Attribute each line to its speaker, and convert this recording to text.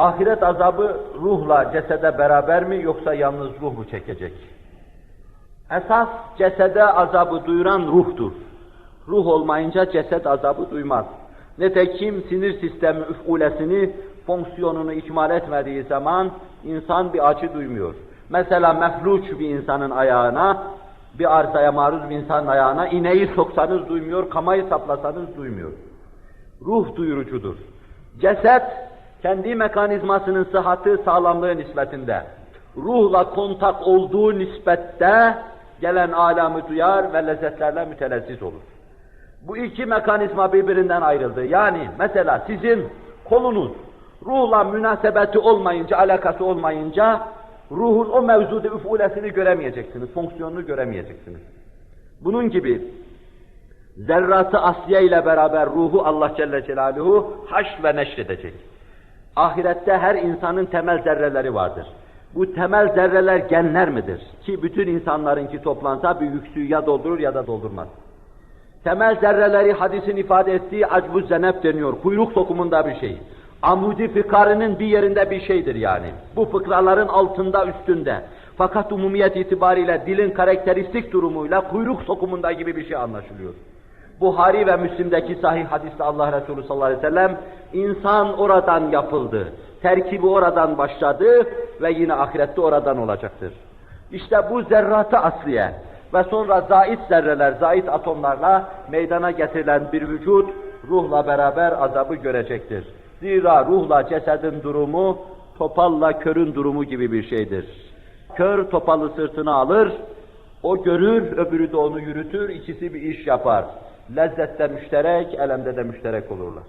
Speaker 1: Ahiret azabı ruhla cesede beraber mi yoksa yalnız ruh mu çekecek? Esas cesede azabı duyuran ruhtur. Ruh olmayınca ceset azabı duymaz. Nitekim sinir sistemi üfulesini, fonksiyonunu ikmal etmediği zaman insan bir acı duymuyor. Mesela mefluç bir insanın ayağına, bir arsaya maruz bir insanın ayağına ineği soksanız duymuyor, kamayı saplasanız duymuyor. Ruh duyurucudur. Ceset, kendi mekanizmasının sıhhati, sağlamlığı nispetinde, ruhla kontak olduğu nispette gelen alamı duyar ve lezzetlerle mütelezziz olur. Bu iki mekanizma birbirinden ayrıldı. Yani mesela sizin kolunuz ruhla münasebeti olmayınca, alakası olmayınca ruhun o mevzuda üfulesini göremeyeceksiniz, fonksiyonunu göremeyeceksiniz. Bunun gibi zerratı asliye ile beraber ruhu Allah Celle Celaluhu haş ve neşredecek. Ahirette her insanın temel zerreleri vardır. Bu temel zerreler genler midir? Ki bütün insanlarınki toplansa bir yüksüğü ya doldurur ya da doldurmaz. Temel zerreleri hadisin ifade ettiği acbu zenep deniyor. Kuyruk sokumunda bir şey. Amudi fıkarının bir yerinde bir şeydir yani. Bu fıkraların altında üstünde. Fakat umumiyet itibariyle dilin karakteristik durumuyla kuyruk sokumunda gibi bir şey anlaşılıyor. Buhari ve Müslim'deki sahih hadiste Allah Resulü sallallahu aleyhi ve sellem insan oradan yapıldı. Terkibi oradan başladı ve yine ahirette oradan olacaktır. İşte bu zerratı asliye ve sonra zait zerreler, zait atomlarla meydana getirilen bir vücut ruhla beraber azabı görecektir. Zira ruhla cesedin durumu topalla körün durumu gibi bir şeydir. Kör topalı sırtına alır, o görür, öbürü de onu yürütür, ikisi bir iş yapar. Lezzette müşterek, elemde de müşterek olurlar.